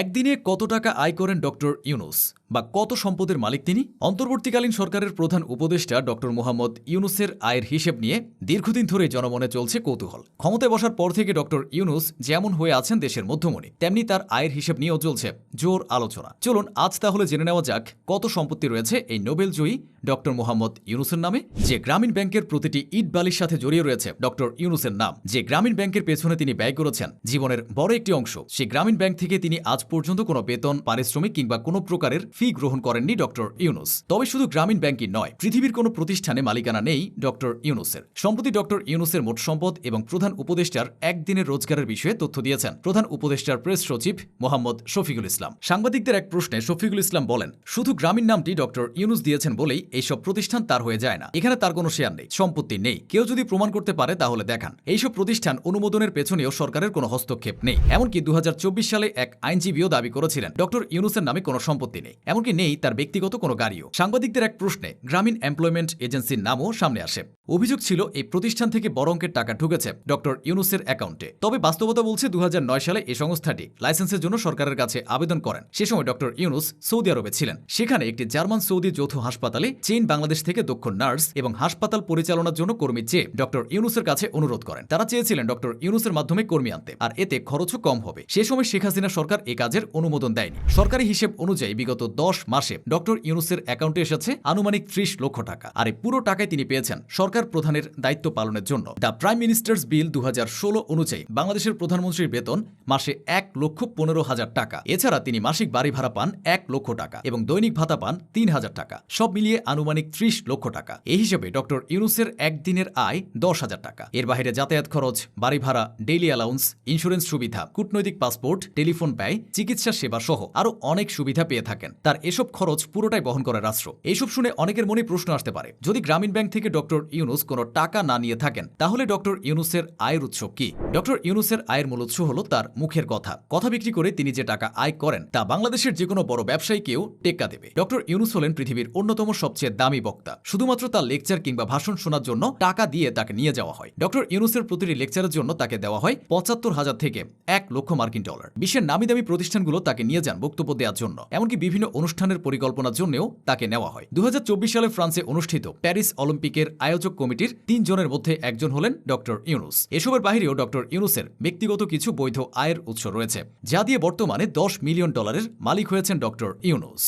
একদিনে কত টাকা আয় করেন ডক্টর ইউনুস বা কত সম্পদের মালিক তিনি? অন্তর্বর্তীকালীন সরকারের প্রধান উপদেষ্টা ডক্টর মোহাম্মদ ইউনুসের আয়ের হিসেব নিয়ে দীর্ঘদিন ধরে জনমনে চলছে কৌতূহল। ক্ষমতায় বসার পর থেকে ডক্টর ইউনুস যেমন হয়ে আছেন দেশের মধ্যমণি, তেমনি তার আয়ের হিসেব নিয়েও চলছে জোর আলোচনা। চলুন, আজ তাহলে জেনে নেওয়া যাক কত সম্পত্তি রয়েছে এই নোবেল জয়ী ডক্টর মোহাম্মদ ইউনুসের নামে, যে গ্রামীণ ব্যাংকের প্রতিটি ইট বালির সাথে জড়িয়ে রয়েছে ডক্টর ইউনুসের নাম। যে গ্রামীণ ব্যাংকের পেছনে তিনি ব্যয় করেছেন জীবনের বড় একটি অংশ, সেই গ্রামীণ ব্যাংক থেকে তিনি আজ পর্যন্ত কোনো বেতন, পারিশ্রমিক কিংবা কোনো প্রকারের ফি গ্রহণ করেননি ডক্টর ইউনুস। তবে শুধু গ্রামীণ ব্যাংকই নয়, পৃথিবীর কোনো প্রতিষ্ঠানে মালিকানা নেই ডক্টর ইউনুসের। সম্প্রতি ডক্টর ইউনুসের মোট সম্পদ এবং প্রধান উপদেষ্টার একদিনের রোজগারের বিষয়ে তথ্য দিয়েছেন প্রধান উপদেষ্টার প্রেস সচিব মোহাম্মদ শফিকুল ইসলাম। সাংবাদিকদের এক প্রশ্নে শফিকুল ইসলাম বলেন, শুধু গ্রামীণ নামটি ডক্টর ইউনুস দিয়েছেন বলেই এইসব প্রতিষ্ঠান তার হয়ে যায় না। এখানে তার কোনো শেয়ার নেই, সম্পত্তি নেই। কেউ যদি প্রমাণ করতে পারে তাহলে দেখান। এইসব প্রতিষ্ঠান অনুমোদনের পেছনেও সরকারের কোনো হস্তক্ষেপ নেই। এমনকি দু হাজার চব্বিশ সালে এক আইনজীবীও দাবি করেছিলেন। ডক্টর ইউনুসের নামে কোনো সম্পত্তি নেই, এমনকি নেই তার ব্যক্তিগত কোনো গাড়িও। সাংবাদিকদের এক প্রশ্নে গ্রামীণ এমপ্লয়মেন্ট এজেন্সির নামও সামনে আসে। অভিযোগ ছিল, এই প্রতিষ্ঠান থেকে বড় অঙ্কের টাকা ঢুকেছে ডক্টর ইউনুসের অ্যাকাউন্টে। তবে বাস্তবতা বলছে দু সালে এই সংস্থাটি লাইসেন্সের জন্য সরকারের কাছে আবেদন করেন। সে সময় ডক্টর ইউনুস সৌদি আরবে ছিলেন। সেখানে একটি জার্মান সৌদি যৌথ হাসপাতালে চীন, বাংলাদেশ থেকে দক্ষ নার্স এবং হাসপাতাল পরিচালনার জন্য কর্মী চেয়ে ডক্টর ইউনুসের কাছে অনুরোধ করেন। তারা চেয়েছিলেন ডক্টর ইউনুসের মাধ্যমে কর্মী আনতে, আর এতে খরচও কম হবে। সে সময় শেখ হাসিনা সরকার এ কাজের অনুমোদন দেয়নি। সরকারি হিসেব অনুযায়ী বিগত দশ মাসে ডক্টর ইউনুসের অ্যাকাউন্টে এসেছে আনুমানিক ত্রিশ লক্ষ টাকা আর এই পুরো টাকায় তিনি পেয়েছেন সরকার প্রধানের দায়িত্ব পালনের জন্য। দ্য প্রাইম মিনিস্টার্স বিল দু হাজার ষোলো অনুযায়ী বাংলাদেশের প্রধানমন্ত্রীর বেতন মাসে এক লক্ষ পনেরো হাজার টাকা। এছাড়া তিনি মাসিক বাড়ি ভাড়া পান এক লক্ষ টাকা এবং দৈনিক ভাতা পান তিন হাজার টাকা। সব মিলিয়ে আনুমানিক ত্রিশ লক্ষ টাকা। এই হিসেবে ডক্টর ইউনুসের একদিনের আয় দশ হাজার টাকা। এর বাইরে যাতায়াত খরচ, বাড়ি ভাড়া, ডেইলি অ্যালাউন্স, ইন্স্যুরেন্স সুবিধা, কূটনৈতিক পাসপোর্ট, টেলিফোন ব্যয় চিকিৎসা সেবা সহ আরও অনেক সুবিধা পেয়ে থাকেন। তার এসব খরচ পুরোটাই বহন করে রাষ্ট্র। এইসব শুনে অনেকের মনে প্রশ্ন আসতে পারে, যদি গ্রামীণ ব্যাংক থেকে ডক্টর ইউনুস কোনো টাকা না নিয়ে থাকেন, তাহলে ডক্টর ইউনুসের আয়ের উৎস কি? ডক্টর ইউনুসের আয়ের মূল উৎস হল তার মুখের কথা। কথা বিক্রি করে তিনি যে টাকা আয় করেন, তা বাংলাদেশের যে কোনো বড় ব্যবসায়ীকেও টেক্কা দেবে। ডক্টর ইউনুস হলেন পৃথিবীর অন্যতম সবচেয়ে দামি বক্তা। শুধুমাত্র তার লেকচার কিংবা ভাষণ শোনার জন্য টাকা দিয়ে তাকে নিয়ে যাওয়া হয়। ডক্টর ইউনুসের প্রতিটি লেকচারের জন্য তাকে দেওয়া হয় পঁচাত্তর হাজার থেকে এক লক্ষ মার্কিন ডলার। বিশ্বের নামি দামি প্রতিষ্ঠানগুলো তাকে নিয়ে যান বক্তব্য দেওয়ার জন্য। এমনকি বিভিন্ন অনুষ্ঠানের পরিকল্পনার জন্যও তাকে নেওয়া হয়। দু হাজার চব্বিশ সালে ফ্রান্সে অনুষ্ঠিত প্যারিস অলিম্পিকের আয়োজক কমিটির তিনজনের মধ্যে একজন হলেন ডক্টর ইউনুস। এসবের বাহিরেও ডক্টর ইউনুসের ব্যক্তিগত কিছু বৈধ আয়ের উৎস রয়েছে, যা দিয়ে বর্তমানে দশ মিলিয়ন ডলারের মালিক হয়েছেন ডক্টর ইউনুস।